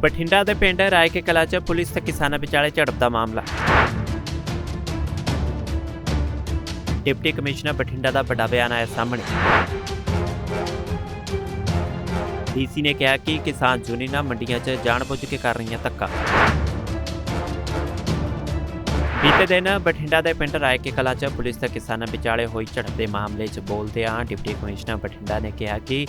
ਬਠਿੰਡਾ ਦੇ ਪਿੰਡ ਰਾਇਕੇ ਕਲਾ 'ਚ ਪੁਲਿਸ ਤੇ ਕਿਸਾਨਾਂ ਵਿਚਾਲੇ ਝੜਪ ਦਾ ਮਾਮਲਾ। ਡਿਪਟੀ ਕਮਿਸ਼ਨਰ ਬਠਿੰਡਾ ਦਾ ਵੱਡਾ ਬਿਆਨ ਆਇਆ ਸਾਹਮਣੇ। ਡੀਸੀ ਨੇ ਕਿਹਾ ਕਿ ਕਿਸਾਨ ਯੂਨੀਅਨਾਂ ਮੰਡੀਆਂ 'ਚ ਜਾਣਬੁੱਝ ਕੇ ਕਰ ਰਹੀਆਂ ਧੱਕਾ। ਬੀਤੇ ਦਿਨ ਬਠਿੰਡਾ ਦੇ ਪਿੰਡ ਰਾਇਕੇ ਕਲਾ 'ਚ ਪੁਲਿਸ ਤੇ ਕਿਸਾਨਾਂ ਵਿਚਾਲੇ ਹੋਈ ਝੜਪ ਦੇ ਮਾਮਲੇ 'ਚ ਬੋਲਦਿਆਂ ਡਿਪਟੀ ਕਮਿਸ਼ਨਰ ਬਠਿੰਡਾ ਨੇ ਕਿਹਾ ਕਿ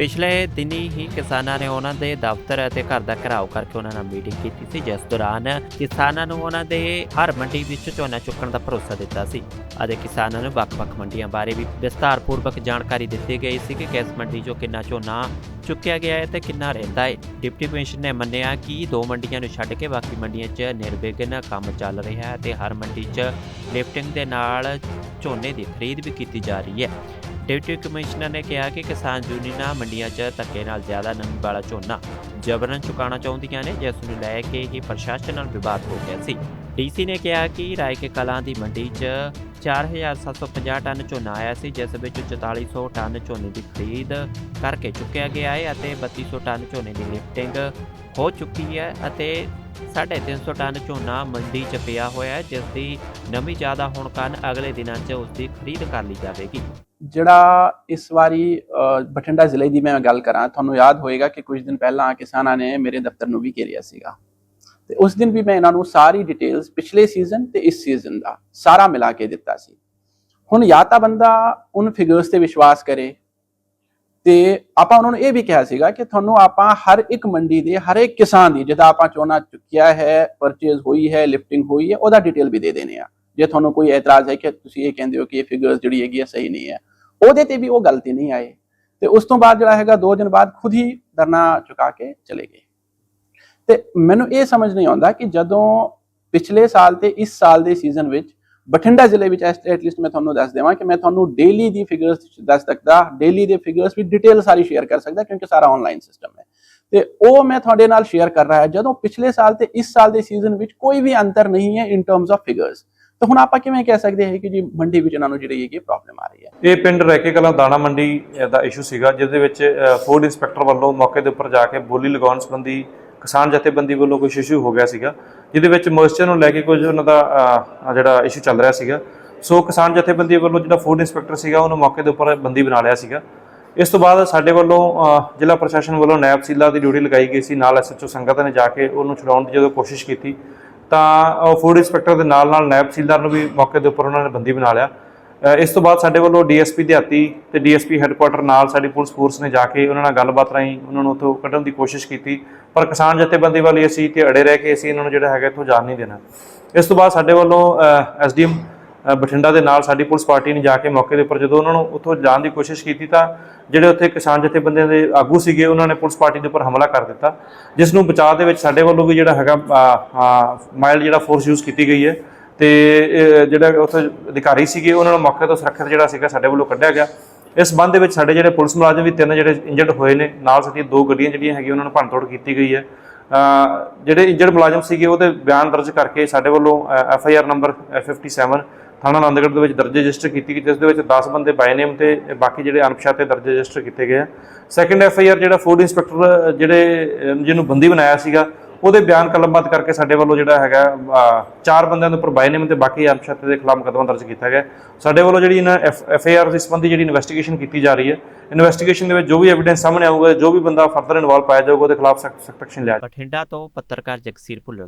ਪਿਛਲੇ ਦਿਨੀ ਹੀ ਕਿਸਾਨਾਂ ਨੇ ਉਹਨਾਂ ਦੇ ਦਫ਼ਤਰ ਅਤੇ ਘਰ ਦਾ ਘਿਰਾਓ ਕਰਕੇ ਉਹਨਾਂ ਨਾਲ ਮੀਟਿੰਗ ਕੀਤੀ ਸੀ, ਜਿਸ ਦੌਰਾਨ ਕਿਸਾਨਾਂ ਨੂੰ ਉਹਨਾਂ ਦੇ ਹਰ ਮੰਡੀ ਵਿੱਚ ਝੋਨਾ ਚੁੱਕਣ ਦਾ ਭਰੋਸਾ ਦਿੱਤਾ ਸੀ ਅਤੇ ਕਿਸਾਨਾਂ ਨੂੰ ਵੱਖ-ਵੱਖ ਮੰਡੀਆਂ ਬਾਰੇ ਵੀ ਵਿਸਤਾਰਪੂਰਵਕ ਜਾਣਕਾਰੀ ਦਿੱਤੀ ਗਈ ਸੀ ਕਿ ਕਿਸ ਮੰਡੀ 'ਚੋਂ ਕਿੰਨਾ ਝੋਨਾ ਚੁੱਕਿਆ ਗਿਆ ਹੈ ਤੇ ਕਿੰਨਾ ਰਹਿੰਦਾ ਹੈ। ਡਿਪਟੀ ਕਮਿਸ਼ਨਰ ਨੇ ਮੰਨਿਆ ਕਿ ਦੋ ਮੰਡੀਆਂ ਨੂੰ ਛੱਡ ਕੇ ਬਾਕੀ ਮੰਡੀਆਂ 'ਚ ਨਿਰਵਿਘਨ ਕੰਮ ਚੱਲ ਰਿਹਾ ਹੈ ਤੇ ਹਰ ਮੰਡੀ 'ਚ ਲਿਫਟਿੰਗ ਦੇ ਨਾਲ ਝੋਨੇ ਦੀ ਖਰੀਦ ਵੀ ਕੀਤੀ ਜਾ ਰਹੀ ਹੈ। ਡਿਪਟੀ ਕਮਿਸ਼ਨਰ ਨੇ ਕਿਹਾ ਕਿ ਕਿਸਾਨ ਯੂਨੀਅਨਾਂ ਮੰਡੀਆਂ 'ਚ ਧੱਕੇ ਨਾਲ ਜ਼ਿਆਦਾ ਨਮੀ ਵਾਲਾ ਝੋਨਾ ਜਬਰਨ ਚੁਕਾਉਣਾ ਚਾਹੁੰਦੀਆਂ ਨੇ, ਜਿਸ ਨੂੰ ਲੈ ਕੇ ਹੀ ਪ੍ਰਸ਼ਾਸਨ ਨਾਲ ਵਿਵਾਦ ਹੋ ਗਿਆ ਸੀ। ਡੀਸੀ ਨੇ ਕਿਹਾ ਕਿ ਰਾਇਕੇ ਕਲਾਂ ਦੀ ਮੰਡੀ 'ਚ 4750 ਟਨ ਝੋਨਾ ਆਇਆ ਸੀ, ਜਿਸ ਵਿੱਚ 4400 ਟਨ ਝੋਨੇ ਦੀ ਖਰੀਦ ਕਰਕੇ ਚੁੱਕਿਆ ਗਿਆ ਹੈ ਅਤੇ 3200 ਟਨ ਝੋਨੇ ਦੀ ਲਿਫਟਿੰਗ ਹੋ ਚੁੱਕੀ ਹੈ ਅਤੇ 350 ਟਨ ਝੋਨਾ ਮੰਡੀ 'ਚ ਪਿਆ ਹੋਇਆ ਹੈ, ਜਿਸ ਦੀ ਨਮੀ ਜ਼ਿਆਦਾ ਹੋਣ ਕਾਰਨ ਅਗਲੇ ਦਿਨਾਂ 'ਚ ਉਸ ਦੀ ਖਰੀਦ ਕਰ ਲਈ ਜਾਵੇਗੀ। ਜਿਹੜਾ ਇਸ ਵਾਰੀ ਅ, ਬਠਿੰਡਾ ਜ਼ਿਲ੍ਹੇ ਦੀ ਮੈਂ ਗੱਲ ਕਰਾਂ ਤੁਹਾਨੂੰ ਯਾਦ ਹੋਏਗਾ ਕਿ ਕੁਝ ਦਿਨ ਪਹਿਲਾਂ ਕਿਸਾਨਾਂ ਨੇ ਮੇਰੇ ਦਫ਼ਤਰ ਨੂੰ ਵੀ ਘੇਰਿਆ ਸੀਗਾ। ਤੇ ਉਸ ਦਿਨ ਵੀ ਮੈਂ ਇਹਨਾਂ ਨੂੰ ਸਾਰੀ ਡਿਟੇਲਸ ਪਿਛਲੇ ਸੀਜ਼ਨ ਤੇ ਇਸ ਸੀਜ਼ਨ ਦਾ ਸਾਰਾ ਮਿਲਾ ਕੇ ਦਿੱਤਾ ਸੀ। ਹੁਣ ਜਾਂ ਤਾਂ ਬੰਦਾ ਉਹਨ ਫਿਗਰਸ ਤੇ ਵਿਸ਼ਵਾਸ ਕਰੇ ਤੇ ਆਪਾਂ ਉਹਨਾਂ ਨੂੰ ਇਹ ਵੀ ਕਿਹਾ ਸੀਗਾ ਕਿ ਤੁਹਾਨੂੰ ਆਪਾਂ ਹਰ ਇੱਕ ਮੰਡੀ ਦੇ ਹਰ ਇੱਕ ਕਿਸਾਨ ਦੀ ਜਿਹਦਾ ਆਪਾਂ ਝੋਨਾ ਚੁੱਕਿਆ ਹੈ ਪਰਚੇਜ਼ ਹੋਈ ਹੈ ਲਿਫਟਿੰਗ ਹੋਈ ਹੈ ਉਹਦਾ ਡਿਟੇਲ ਵੀ ਦੇ ਦੇਣੇ ਆ। ਜੇ ਤੁਹਾਨੂੰ ਕੋਈ ਇਤਰਾਜ਼ ਹੈ ਕਿ ਤੁਸੀਂ ਇਹ ਕਹਿੰਦੇ ਹੋ ਕਿ ਇਹ ਫਿਗਰਸ ਜਿਹੜੀ ਹੈਗੀ ਹੈ ਸਹੀ ਨਹੀਂ ਹੈ ਉਹਦੇ ਤੇ ਵੀ ਉਹ ਗਲਤੀ ਨਹੀਂ ਆਏ। ਤੇ ਉਸ ਤੋਂ ਬਾਅਦ ਜਿਹੜਾ ਹੈਗਾ 2 ਦਿਨ ਬਾਅਦ ਖੁਦ ਹੀ ਧਰਨਾ ਚੁਕਾ ਕੇ ਚਲੇ ਗਏ। ਤੇ ਮੈਨੂੰ ਇਹ ਸਮਝ ਨਹੀਂ ਆਉਂਦਾ ਕਿ ਜਦੋਂ ਪਿਛਲੇ ਸਾਲ ਤੇ ਇਸ ਸਾਲ ਦੇ ਸੀਜ਼ਨ ਵਿੱਚ ਬਠਿੰਡਾ ਜ਼ਿਲ੍ਹੇ ਵਿੱਚ ਐਟਲੀਸਟ ਮੈਂ ਤੁਹਾਨੂੰ ਦੱਸ ਦੇਵਾਂ ਕਿ ਮੈਂ ਤੁਹਾਨੂੰ ਡੇਲੀ ਦੀ ਫਿਗਰਸ ਦੱਸ ਸਕਦਾ ਡੇਲੀ ਦੇ ਫਿਗਰਸ ਵੀ ਡਿਟੇਲ ਸਾਰੀ ਸ਼ੇਅਰ ਕਰ ਸਕਦਾ ਕਿਉਂਕਿ ਸਾਰਾ ਆਨਲਾਈਨ ਸਿਸਟਮ ਹੈ। ਤੇ ਉਹ ਮੈਂ ਤੁਹਾਡੇ ਨਾਲ ਸ਼ੇਅਰ ਕਰ ਰਿਹਾ ਜਦੋਂ ਪਿਛਲੇ ਸਾਲ ਤੇ ਇਸ ਸਾਲ ਦੇ ਸੀਜ਼ਨ ਵਿੱਚ ਕੋਈ ਵੀ ਅੰਤਰ ਨਹੀਂ ਹੈ ਇਨ ਟਰਮਸ ਆਫ ਫਿਗਰਸ ਤਾਂ ਹੁਣ ਆਪਾਂ ਕਿਵੇਂ ਕਹਿ ਸਕਦੇ ਹਾਂ ਕਿ ਜੀ ਮੰਡੀ ਵਿੱਚ ਇਹਨਾਂ ਨੂੰ ਜਿਹੜੀ ਹੈਗੀ ਪ੍ਰੋਬਲਮ ਆ ਰਹੀ ਹੈ? ਇਹ ਪਿੰਡ ਰੈਕੇ ਕਲਾਂ ਦਾਣਾ ਮੰਡੀ ਦਾ ਇਸ਼ੂ ਸੀਗਾ ਜਿਸ ਦੇ ਵਿੱਚ ਫੂਡ ਇੰਸਪੈਕਟਰ ਵੱਲੋਂ ਮੌਕੇ ਦੇ ਉੱਪਰ ਜਾ ਕੇ ਬੋਲੀ ਲਗਾਉਣ ਸੰਬੰਧੀ ਕਿਸਾਨ ਜਥੇਬੰਦੀ ਵੱਲੋਂ ਕੁਝ ਇਸ਼ੂ ਹੋ ਗਿਆ ਸੀਗਾ, ਜਿਹਦੇ ਵਿੱਚ ਮੋਇਸਚਰ ਨੂੰ ਲੈ ਕੇ ਕੁਝ ਉਹਨਾਂ ਦਾ ਜਿਹੜਾ ਇਸ਼ੂ ਚੱਲ ਰਿਹਾ ਸੀਗਾ। ਸੋ ਕਿਸਾਨ ਜਥੇਬੰਦੀ ਵੱਲੋਂ ਜਿਹੜਾ ਫੂਡ ਇੰਸਪੈਕਟਰ ਸੀਗਾ, ਉਹਨੂੰ ਮੌਕੇ ਦੇ ਉੱਪਰ ਬੰਦੀ ਬਣਾ ਲਿਆ ਸੀਗਾ। ਇਸ ਤੋਂ ਬਾਅਦ ਸਾਡੇ ਵੱਲੋਂ ਜ਼ਿਲ੍ਹਾ ਪ੍ਰਸ਼ਾਸਨ ਵੱਲੋਂ ਨਾਇਬ ਸੀਲਾ ਦੀ ਡਿਊਟੀ ਲਗਾਈ ਗਈ ਸੀ, ਨਾਲ ਐਸਐਚਓ ਸੰਗਤ ਨੇ ਜਾ ਕੇ ਉਹਨੂੰ ਛੁਡਾਉਣ ਦੀ ਜਦੋਂ ਕੋਸ਼ਿਸ਼ ਕੀਤੀ। ਤਾਂ ਫੂਡ ਇੰਸਪੈਕਟਰ ਦੇ ਨਾਲ ਨਾਲ ਨਾਇਬ ਸੀਲਦਾਰ ਨੂੰ ਵੀ ਮੌਕੇ ਦੇ ਉੱਪਰ ਉਹਨਾਂ ਨੇ ਬੰਦੀ ਬਣਾ ਲਿਆ। ਇਸ ਤੋਂ ਬਾਅਦ ਸਾਡੇ ਵੱਲੋਂ ਡੀਐਸਪੀ ਦਿਹਾਤੀ ਤੇ ਡੀਐਸਪੀ ਹੈੱਡਕੁਆਟਰ ਨਾਲ ਸਾਡੀ ਪੁਲਿਸ ਫੋਰਸ ਨੇ ਜਾ ਕੇ ਉਹਨਾਂ ਨਾਲ ਗੱਲਬਾਤ ਰਾਹੀਂ ਉਹਨਾਂ ਨੂੰ ਉੱਥੋਂ ਕੱਢਣ ਦੀ ਕੋਸ਼ਿਸ਼ ਕੀਤੀ। ਪਰ ਕਿਸਾਨ ਜਥੇਬੰਦੀ ਵਾਲੀ ਅਸੀਂ ਤੇ ਅੜੇ ਰਹਿ ਕੇ ਅਸੀਂ ਇਹਨਾਂ ਨੂੰ ਜਿਹੜਾ ਹੈਗਾ ਇੱਥੋਂ ਜਾਣ ਨਹੀਂ ਦੇਣਾ। ਇਸ ਤੋਂ ਬਾਅਦ ਸਾਡੇ ਵੱਲੋਂ ਐਸਡੀਐਮ ਬਠਿੰਡਾ ਦੇ ਨਾਲ ਸਾਡੀ ਪੁਲਿਸ ਪਾਰਟੀ ਨੇ ਜਾ ਕੇ ਮੌਕੇ ਦੇ ਉੱਪਰ ਜਦੋਂ ਉਹਨਾਂ ਨੂੰ ਉੱਥੋਂ ਜਾਣ ਦੀ ਕੋਸ਼ਿਸ਼ ਕੀਤੀ ਤਾਂ ਜਿਹੜੇ ਉੱਥੇ ਕਿਸਾਨ ਜਥੇਬੰਦੀਆਂ ਦੇ ਆਗੂ ਸੀਗੇ, ਉਹਨਾਂ ਨੇ ਪੁਲਿਸ ਪਾਰਟੀ ਦੇ ਉੱਪਰ ਹਮਲਾ ਕਰ ਦਿੱਤਾ, ਜਿਸ ਨੂੰ ਬਚਾਅ ਦੇ ਵਿੱਚ ਸਾਡੇ ਵੱਲੋਂ ਵੀ ਜਿਹੜਾ ਹੈਗਾ ਮਾਈਲਡ ਜਿਹੜਾ ਫੋਰਸ ਯੂਜ਼ ਕੀਤੀ ਗਈ ਹੈ। ਤੇ ਇਹ ਜਿਹੜਾ ਉੱਥੇ ਅਧਿਕਾਰੀ ਸੀਗੇ, ਉਹਨਾਂ ਨੂੰ ਮੌਕੇ ਤੋਂ ਸੁਰੱਖਿਅਤ ਜਿਹੜਾ ਸੀਗਾ, ਸਾਡੇ ਵੱਲੋਂ ਕੱਢਿਆ ਗਿਆ। ਇਸ ਸੰਬੰਧ ਦੇ ਵਿੱਚ ਸਾਡੇ ਜਿਹੜੇ ਪੁਲਿਸ ਮੁਲਾਜ਼ਮ ਵੀ ਤਿੰਨ ਜਿਹੜੇ ਇੰਜਰਡ ਹੋਏ ਨੇ, ਨਾਲ ਸਾਡੀਆਂ ਦੋ ਗੱਡੀਆਂ ਜਿਹੜੀਆਂ ਹੈਗੀਆਂ, ਉਹਨਾਂ ਨੂੰ ਭੰਨਤੋੜ ਕੀਤੀ ਗਈ ਹੈ। ਜਿਹੜੇ ਇੰਜਰਡ ਮੁਲਾਜ਼ਮ ਸੀਗੇ, ਉਹਦੇ ਬਿਆਨ ਦਰਜ ਕਰਕੇ ਸਾਡੇ ਵੱਲੋਂ ਐਫ ਆਈ ਆਰ ਨੰਬਰ 57 ਥਾਣਾ ਆਨੰਦਗੜ੍ਹ ਦੇ ਵਿੱਚ ਦਰਜ ਰਜਿਸਟਰ ਕੀਤੀ ਗਈ, ਜਿਸ ਦੇ ਵਿੱਚ 10 ਬੰਦੇ ਬਾਈ ਨੇਮ ਤੇ, ਬਾਕੀ ਜਿਹੜੇ ਅਣਪਛਾਤੇ ਦਰਜ ਰਜਿਸਟਰ ਕੀਤੇ ਗਏ ਆ। ਸੈਕੰਡ ਐਫ ਆਈ ਆਰ ਜਿਹੜਾ ਫੂਡ ਇੰਸਪੈਕਟਰ ਜਿਹੜੇ ਜਿਹਨੂੰ ਬੰਦੀ ਬਣਾਇਆ ਸੀਗਾ, ਉਹਦੇ ਬਿਆਨ ਕਲਮਬੱਧ ਕਰਕੇ ਸਾਡੇ ਵੱਲੋਂ ਜਿਹੜਾ ਹੈਗਾ ਚਾਰ ਬੰਦਿਆਂ ਦੇ ਉੱਪਰ ਬਾਈ ਨੇਮ ਤੇ ਬਾਕੀ ਅਣਪਛਾਤੇ ਦੇ ਖਿਲਾਫ ਮੁਕੱਦਮਾ ਦਰਜ ਕੀਤਾ ਗਿਆ। ਸਾਡੇ ਵੱਲੋਂ ਜਿਹੜੀ ਇਹਨਾਂ ਐਫ ਆਈ ਆਰ ਦੇ ਸੰਬੰਧੀ ਜਿਹੜੀ ਇਨਵੈਸਟੀਗੇਸ਼ਨ ਕੀਤੀ ਜਾ ਰਹੀ ਹੈ ਇਨਵੈਸਟੀਗੇਸ਼ਨ ਦੇ ਵਿੱਚ ਜੋ ਵੀ ਐਵੀਡੈਂਸ ਸਾਹਮਣੇ ਆਊਗਾ, ਜੋ ਵੀ ਬੰਦਾ ਫਰਦਰ ਇਨਵੋਲਵ ਪਾਇਆ ਜਾਊਗਾ, ਉਹਦੇ ਖਿਲਾਫ ਸਖਤ ਐਕਸ਼ਨ ਲਿਆ ਬਠਿੰਡਾ ਤੋਂ ਪੱਤਰਕਾਰ ਜਗਸੀਰ ਭੁੱਲਰ